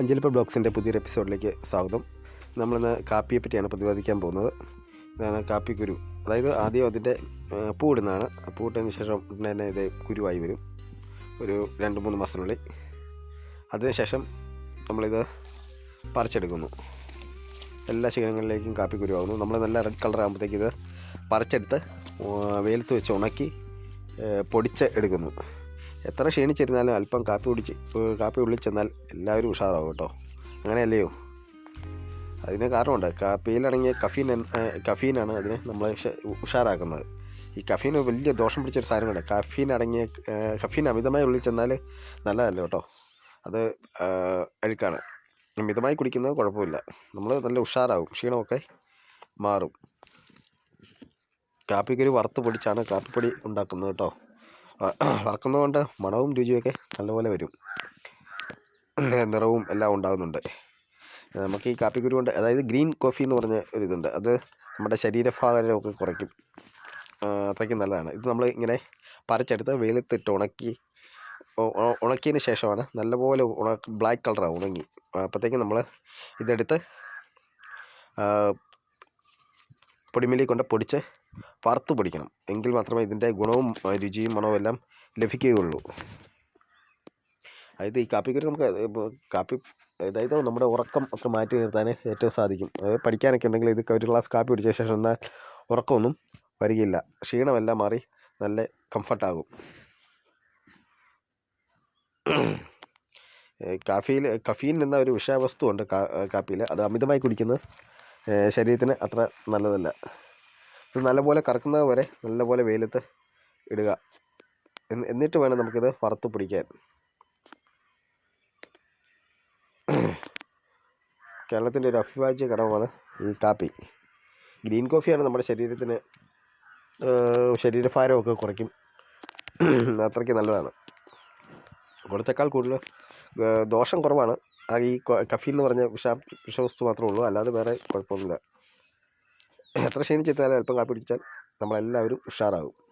അഞ്ചലിപ്പ ബ്ലോഗ്സിന്റെ പുതിയൊരു എപ്പിസോഡിലേക്ക് സ്വാഗതം. നമ്മളിന്ന് കാപ്പിയെ പറ്റിയാണ് പ്രതിപാദിക്കാൻ പോകുന്നത്. ഇതാണ് കാപ്പി കുരു അതായത് ആദ്യം അതിന്റെ പൂ ഇടുന്നതാണ്. പൂ ഇട്ടതിന് ശേഷം ഉടനെ തന്നെ ഇത് കുരുവായി വരും. ഒരു രണ്ട് മൂന്ന് മാസത്തിനുള്ളിൽ. അതിനുശേഷം നമ്മളിത് പറിച്ചെടുക്കുന്നു. എല്ലാ ശിഖരങ്ങളിലേക്കും കാപ്പി കുരുവാകുന്നു. നമ്മൾ നല്ല റെഡ് കളർ ആകുമ്പോഴത്തേക്ക് ഇത് പറിച്ചെടുത്ത് വെയിലത്ത് വെച്ച് ഉണക്കി പൊടിച്ച് എടുക്കുന്നു. എത്ര ക്ഷീണിച്ചിരുന്നാലും അല്പം കാപ്പി കുടിച്ച് കാപ്പി ഉള്ളിൽ ചെന്നാൽ എല്ലാവരും ഉഷാറാവും കേട്ടോ. അങ്ങനെയല്ലയോ? അതിന് കാരണമുണ്ട്. കാപ്പിയിലടങ്ങിയ കഫീൻ കഫീനാണ് അതിനെ നമ്മൾ ഉഷ- ഉഷാറാക്കുന്നത്. ഈ കഫീൻ വലിയ ദോഷം പിടിച്ചൊരു സാധനമാണ് കഫീൻ അടങ്ങിയ കഫീൻ അമിതമായി ഉള്ളിൽ ചെന്നാൽ നല്ലതല്ല കേട്ടോ. അത് അഴുക്കാണ്. മിതമായി കുടിക്കുന്നത് കുഴപ്പമില്ല. നമ്മൾ നല്ല ഉഷാറാവും. ക്ഷീണമൊക്കെ മാറും. കാപ്പിക്കൊരു വറുത്ത് പൊടിച്ചാണ് കാപ്പിപ്പൊടി ഉണ്ടാക്കുന്നത് കേട്ടോ. വറക്കുന്നതുകൊണ്ട് മണവും രുചിയൊക്കെ നല്ലപോലെ വരും. നിറവും എല്ലാം ഉണ്ടാകുന്നുണ്ട് നമുക്ക് ഈ കാപ്പിക്കുരു കൊണ്ട് അതായത് ഗ്രീൻ കോഫി എന്ന് പറഞ്ഞ ഒരു ഇതുണ്ട്. അത് നമ്മുടെ ശരീരഭാരമൊക്കെ കുറയ്ക്കും. അത്രയ്ക്കും നല്ലതാണ്. ഇത് നമ്മൾ ഇങ്ങനെ പറിച്ചെടുത്ത് വെയിലത്തിട്ട് ഉണക്കി ഉണക്കിയതിന് ശേഷമാണ് നല്ലപോലെ ഉണ ബ്ലാക്ക് കളറാണ് ഉണങ്ങി. അപ്പോഴത്തേക്കും നമ്മൾ ഇതെടുത്ത് ആ, പൊടിമില്ലിൽ കൊണ്ട് പൊടിച്ച് വറുത്ത് പൊടിക്കണം. എങ്കിൽ മാത്രമേ ഇതിന്റെ ഗുണവും രുചിയും മണവും എല്ലാം ലഭിക്കുകയുള്ളൂ. അതായത് ഈ കാപ്പിക്കുരു നമുക്ക് കാപ്പി അതായത് നമ്മുടെ ഉറക്കം ഒക്കെ മാറ്റി നിർത്താൻ ഏറ്റവും സാധിക്കും. പഠിക്കാനൊക്കെ ഉണ്ടെങ്കിൽ ഇത് ഒരു ഗ്ലാസ് കാപ്പി പിടിച്ച ശേഷം എന്നാൽ ഉറക്കമൊന്നും വരികയില്ല. ക്ഷീണമെല്ലാം മാറി നല്ല കംഫർട്ടാകും. കാഫിയിൽ കഫീൻ എന്ന ഒരു വിഷവസ്തുണ്ട് കാപ്പിയിൽ. അത് അമിതമായി കുടിക്കുന്നത് ശരീരത്തിന് അത്ര നല്ലതല്ല. ഇത് നല്ലപോലെ കറക്കുന്നത് വരെ നല്ലപോലെ വെയിലത്ത് ഇടുക. എന്നിട്ട് വേണം നമുക്കിത് വറുത്ത് പിടിക്കാൻ. കേരളത്തിന്റെ ഒരു അഭിവാജ്യ ഘടകമാണ് ഈ കാപ്പി. ഗ്രീൻ കോഫിയാണ് നമ്മുടെ ശരീരത്തിന് ശരീരഭാരമൊക്കെ കുറയ്ക്കും. അത്രയ്ക്ക് നല്ലതാണ്. ഗുണത്തേക്കാൾ കൂടുതൽ ദോഷം കുറവാണ്. ഈ കഫീൽ എന്ന് പറഞ്ഞ വിഷാ വിഷവസ്തു മാത്രമേ ഉള്ളൂ. അല്ലാതെ വേറെ കുഴപ്പമൊന്നുമില്ല. എത്ര ക്ഷീണിച്ചെത്തിയാലും അല്പം കാപ്പി കുടിച്ചാൽ നമ്മളെല്ലാവരും ഉഷാറാകും.